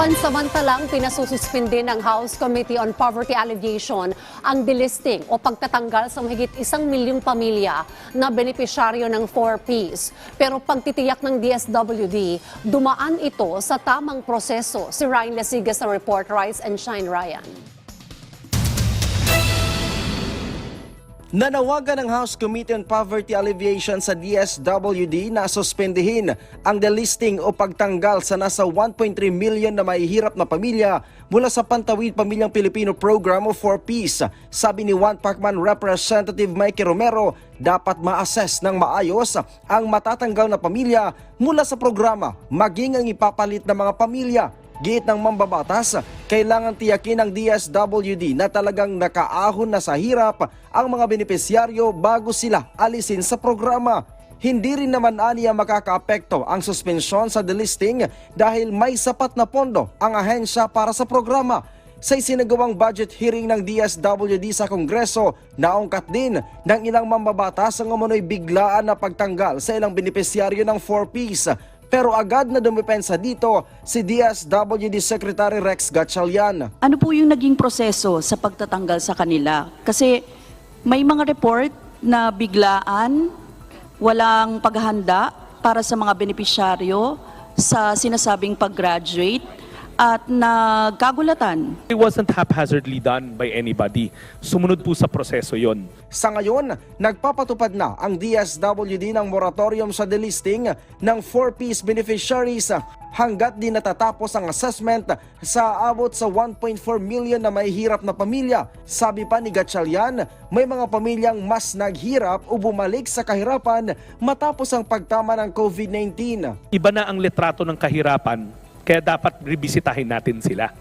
Pansamantalang pinasususpindi ng House Committee on Poverty Alleviation ang delisting o pagtatanggal sa mahigit isang milyong pamilya na benepisyaryo ng 4Ps. Pero pagtitiyak ng DSWD, dumaan ito sa tamang proseso. Si Ryan Lasigas sa report, Rise and Shine Ryan. Nanawagan ng House Committee on Poverty Alleviation sa DSWD na suspendihin ang delisting o pagtanggal sa nasa 1.3 million na mahihirap na pamilya mula sa Pantawid Pamilyang Pilipino Program o 4Ps. Sabi ni One Pacman Representative Mikey Romero, dapat ma-assess ng maayos ang matatanggal na pamilya mula sa programa maging ang ipapalit ng mga pamilya Giit ng mambabatas, kailangan tiyakin ng DSWD na talagang nakaahon na sa hirap ang mga benepisyaryo bago sila alisin sa programa. Hindi rin naman aniya makakaapekto ang suspensyon sa delisting dahil may sapat na pondo ang ahensya para sa programa. Sa isinagawang budget hearing ng DSWD sa Kongreso, naungkat din ng ilang mambabatas ang umunoy biglaan na pagtanggal sa ilang benepisyaryo ng 4Ps pero agad na dumipensa dito si DSWD Secretary Rex Gatchalian. Ano po yung naging proseso sa pagtatanggal sa kanila? Kasi may mga report na biglaan, walang paghahanda para sa mga benepisyaryo sa sinasabing pag-graduate at nagkagulatan. It wasn't haphazardly done by anybody. Sumunod po sa proseso yon. Sa ngayon, nagpapatupad na ang DSWD ng moratorium sa delisting ng 4Ps beneficiaries hanggat di natatapos ang assessment sa abot sa 1.4 million na may hirap na pamilya. Sabi pa ni Gatchalian, may mga pamilyang mas naghirap o bumalik sa kahirapan matapos ang pagtama ng COVID-19. Iba na ang litrato ng kahirapan, kaya dapat ribisitahin natin sila.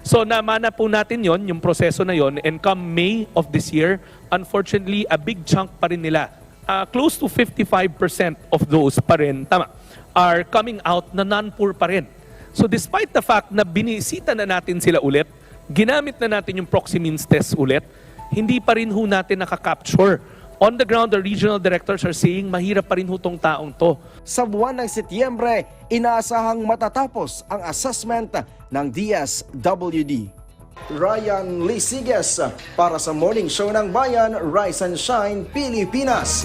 So namana po natin yon, yung proseso na yon, and come May of this year, unfortunately, a big chunk pa rin nila, uh, close to 55% of those pa rin, tama, are coming out na non-poor pa rin. So despite the fact na binisita na natin sila ulit, ginamit na natin yung proxy means test ulit, hindi pa rin ho natin nakaka-capture. On the ground, the regional directors are saying mahirap pa rin ho tong taong to. Sa buwan ng Setyembre, inaasahang matatapos ang assessment ng DSWD. Ryan Lisiges para sa Morning Show ng Bayan, Rise and Shine, Pilipinas.